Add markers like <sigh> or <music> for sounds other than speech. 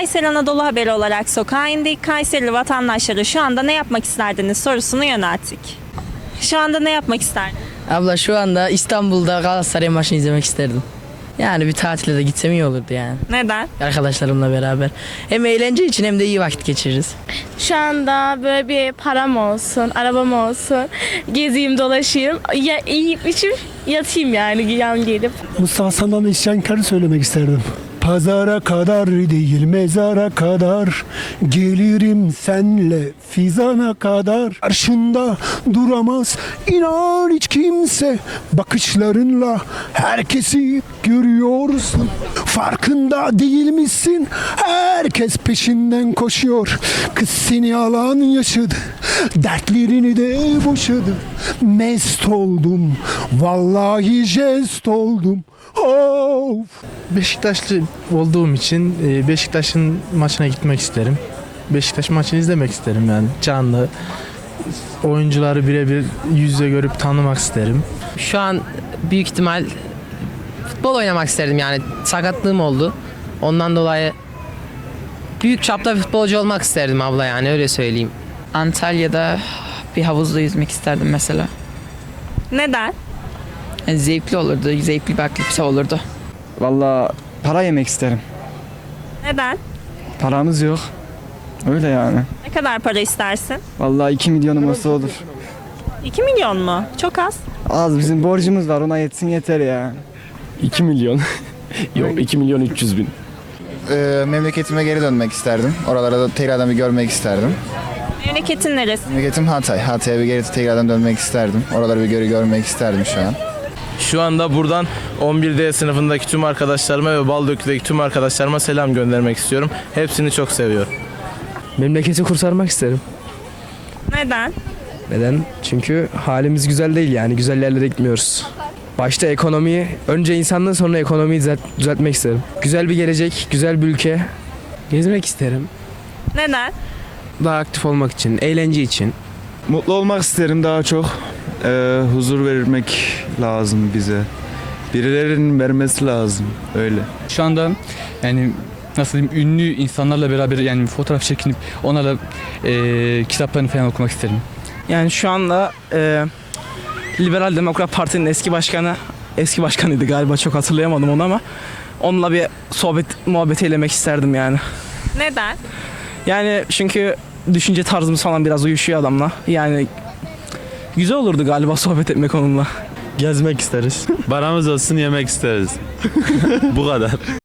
Kayseri Anadolu Haberi olarak sokağa indik. Kayserili vatandaşlara şu anda ne yapmak isterdiniz sorusunu yönelttik. Şu anda ne yapmak isterdiniz? Abla şu anda İstanbul'da Galatasaray maçını izlemek isterdim. Yani bir tatile de gitsem iyi olurdu yani. Neden? Arkadaşlarımla beraber. Hem eğlence için hem de iyi vakit geçiririz. Şu anda böyle bir param olsun, arabam olsun. Gezeyim, dolaşayım. Ya, yiyip içip yatayım yani yan gelip. Mustafa Sandal'ın isyankarı söylemek isterdim. Pazara kadar değil mezara kadar. Gelirim senle fizana kadar. Karşında duramaz inan hiç kimse. Bakışlarınla herkesi görüyorsun. Farkında değil misin? Herkes peşinden koşuyor. Kız seni alan yaşadı Dertlerini de boşadı. Mest oldum Vallahi jest oldum Of Beşiktaşlı olduğum için e, Beşiktaş'ın maçına gitmek isterim. Beşiktaş maçını izlemek isterim yani canlı. Oyuncuları birebir yüz yüze görüp tanımak isterim. Şu an büyük ihtimal futbol oynamak isterdim yani sakatlığım oldu. Ondan dolayı büyük çapta bir futbolcu olmak isterdim abla yani öyle söyleyeyim. Antalya'da bir havuzda yüzmek isterdim mesela. Neden? Yani zevkli olurdu, zevkli bir aktivite olurdu. Valla para yemek isterim. Neden? Paramız yok. Öyle yani. Ne kadar para istersin? Vallahi 2 milyonum olsa olur. 2 milyon mu? Çok az. Az bizim borcumuz var ona yetsin yeter ya. 2 milyon. <laughs> Yok 2 milyon 300 bin. Ee, memleketime geri dönmek isterdim. Oralara da tekrardan bir görmek isterdim. Memleketin neresi? Memleketim Hatay. Hatay'a bir geri tekrardan dönmek isterdim. Oraları bir geri görmek isterdim şu an. Şu anda buradan 11D sınıfındaki tüm arkadaşlarıma ve Baldökü'deki tüm arkadaşlarıma selam göndermek istiyorum. Hepsini çok seviyorum. Memleketi kurtarmak isterim. Neden? Neden? Çünkü halimiz güzel değil yani güzel yerlere gitmiyoruz. Başta ekonomiyi, önce insanlığı sonra ekonomiyi düzelt- düzeltmek isterim. Güzel bir gelecek, güzel bir ülke. Gezmek isterim. Neden? Daha aktif olmak için, eğlence için. Mutlu olmak isterim daha çok. Ee, huzur vermek lazım bize. Birilerinin vermesi lazım. Öyle. Şu anda yani nasıl diyeyim ünlü insanlarla beraber yani fotoğraf çekinip onlarla eee kitaplarını falan okumak isterim. Yani şu anda e, Liberal Demokrat Parti'nin eski başkanı, eski başkanıydı galiba çok hatırlayamadım onu ama onunla bir sohbet muhabbet eylemek isterdim yani. Neden? Yani çünkü düşünce tarzımız falan biraz uyuşuyor adamla. Yani güzel olurdu galiba sohbet etmek onunla. Gezmek isteriz. Paramız olsun yemek isteriz. <laughs> Bu kadar.